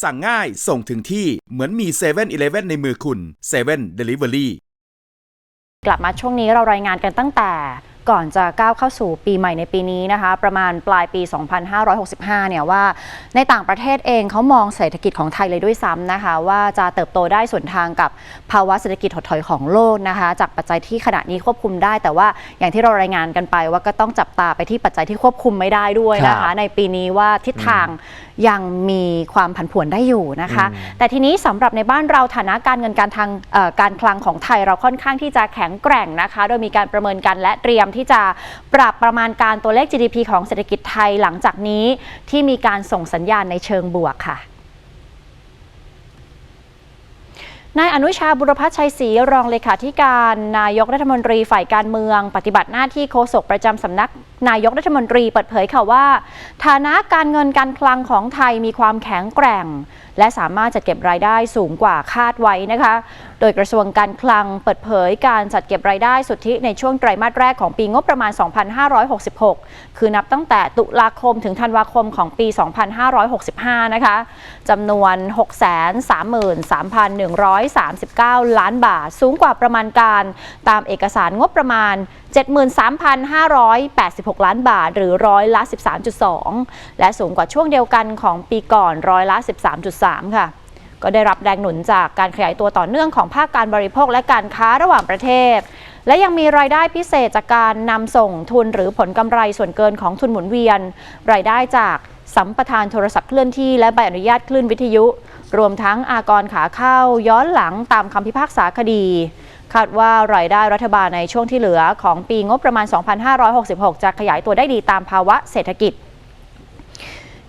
สั่งง่ายส่งถึงที่เหมือนมี7 e เ e ่ e อในมือคุณ7 Delivery กลับมาช่วงนี้เรารายงานกันตั้งแต่ ก่อนจะก้าวเข้าสู่ปีใหม่ในปีนี้นะคะ ประมาณปลายปี 2565 เนี่ยว่า ในต่างประเทศเองเขามองเศรษฐกิจของไทยเลยด้วยซ้ำนะคะ ว่าจะเติบโตได้ส่วนทางกับภาวะเศรษฐกิจถดถอยของโลกนะคะ จากปัจจัยที่ขณะนี้ควบคุมได้ แต่ว่าอย่างที่เรารายงานกันไปว่าก็ต้องจับตาไปที่ปัจจัยที่ควบคุมไม่ได้ด้วยนะครัคะบในปีนี้ว่าทิศทางยังมีความผันผวนได้อยู่นะคะ แต่ทีนี้สำหรับในบ้านเราฐานะการเงินการทางเอ่อการคลังของไทยเราค่อนข้างที่จะแข็งแกร่งนะคะ โดยมีการประเมินกันและเตรียมที่จะปรับประมาณการตัวเลข GDP ของเศรษฐกิจไทยหลังจากนี้ที่มีการส่งสัญญาณในเชิงบวกค่ะ นายอนุชาบุรพัชชัยศรีรองเลขาธิการนายกรัฐมนตรีฝ่ายการเมือง ปฏิบัติหน้าที่โฆษกประจำสำนัก นายกรัฐมนตรีเปิดเผยค่ะว่า ฐานะการเงินการคลังของไทยมีความแข็งแกร่ง และสามารถจัดเก็บรายได้สูงกว่าคาดไว้นะคะ โดยกระทรวงการคลังเปิดเผยการจัดเก็บรายได้สุทธิในช่วงไตรมาสแรกของปีงบประมาณ 2566 คือนับตั้งแต่ตุลาคมถึงธันวาคมของปี 2565 นะคะจำนวน 6 3 3 1 0 0 1,139 ล้านบาท สูงกว่าประมาณการตามเอกสารงบประมาณ 73,586 ล้านบาท หรือร้อยละ 13.2 และสูงกว่าช่วงเดียวกันของปีก่อนร้อยละ 13.3 ค่ะก็ได้รับแรงหนุนจากการขยายตัวต่อเนื่องของภาคการบริโภคและการค้าระหว่างประเทศ และยังมีรายได้พิเศษจากการนำส่งทุนหรือผลกำไรส่วนเกินของทุนหมุนเวียน รายได้จาก สัมปทานโทรศัพท์เคลื่อนที่และใบอนุญาตคลื่นวิทยุ รวมทั้งอากรขาเข้าย้อนหลังตามคำพิพากษาคดี คาดว่ารายได้รัฐบาลในช่วงที่เหลือของปีงบประมาณ 2566 จะขยายตัวได้ดีตามภาวะเศรษฐกิจ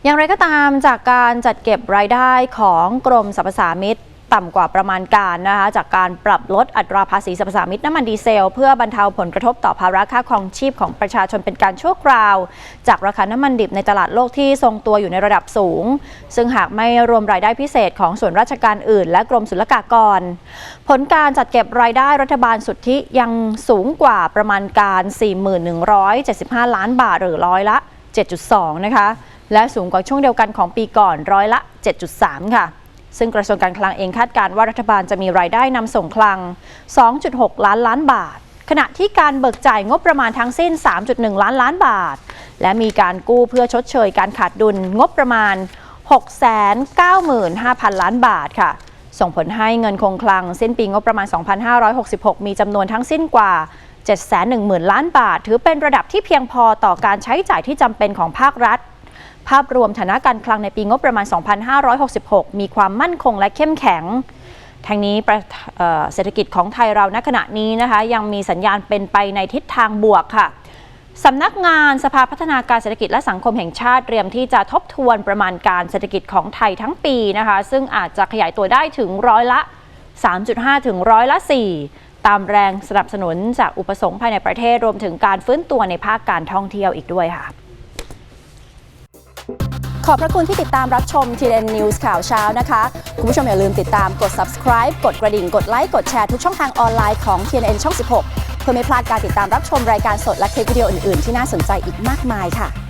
อย่างไรก็ตามจากการจัดเก็บรายได้ของกรมสรรพสามิต ต่ำกว่าประมาณการนะคะจากการปรับลดอัตราภาษีสรรพสามิตน้ำมันดีเซล เพื่อบรรเทาผลกระทบต่อภาระค่าครองชีพของประชาชนเป็นการชั่วคราว จากราคาน้ำมันดิบในตลาดโลกที่ทรงตัวอยู่ในระดับสูง ซึ่งหากไม่รวมรายได้พิเศษของส่วนราชการอื่น และกรมศุลกากร ผลการจัดเก็บรายได้รัฐบาลสุทธิยังสูงกว่าประมาณการ 4175 ล้านบาทหรือร้อยละ 7.2 นะคะและสูงกว่าช่วงเดียวกันของปีก่อนร้อยละ 7.3 ค่ะ ซึ่งกระทรวงการคลังเองคาดการว่ารัฐบาลจะมีรายได้นำส่งคลัง 2.6 ล้านล้านบาท ขณะที่การเบิกจ่ายงบประมาณทั้งสิ้น 3.1 ล้านล้านบาท และมีการกู้เพื่อชดเชยการขาดดุลงบประมาณ 695,000 ล้านบาทค่ะ ส่งผลให้เงินคงคลังสิ้นปีงบประมาณ 2566 มีจำนวนทั้งสิ้นกว่า 710,000 ล้านบาท ถือเป็นระดับที่เพียงพอต่อการใช้จ่ายที่จำเป็นของภาครัฐ ภาพรวมฐานะการคลังในปีงบประมาณ 2566 มีความมั่นคงและเข้มแข็งทั้งนี้เอ่อเศรษฐกิจของไทยเราณขณะนี้นะคะ ยังมีสัญญาณเป็นไปในทิศทางบวกค่ะสำนักงานสภาพัฒนาการเศรษฐกิจและสังคมแห่งชาติเตรียมที่จะทบทวนประมาณการเศรษฐกิจของไทยทั้งปีนะคะ ซึ่งอาจจะขยายตัวได้ถึงร้อยละ 3.5 ถึงร้อยละ 4 ตามแรงสนับสนุนจากอุปสงค์ภายในประเทศรวมถึงการฟื้นตัวในภาคการท่องเที่ยวอีกด้วยค่ะ ขอบพระคุณที่ติดตามรับชม TN News ข่าวเช้านะคะ คุณผู้ชมอย่าลืมติดตามกด subscribe กดกระดิ่ง กดไลค์ กดแชร์ทุกช่องทางออนไลน์ของ TNN ช่อง 16 เพื่อไม่พลาดการติดตามรับชมรายการสดและคลิปวิดีโออื่นๆ ที่น่าสนใจอีกมากมายค่ะ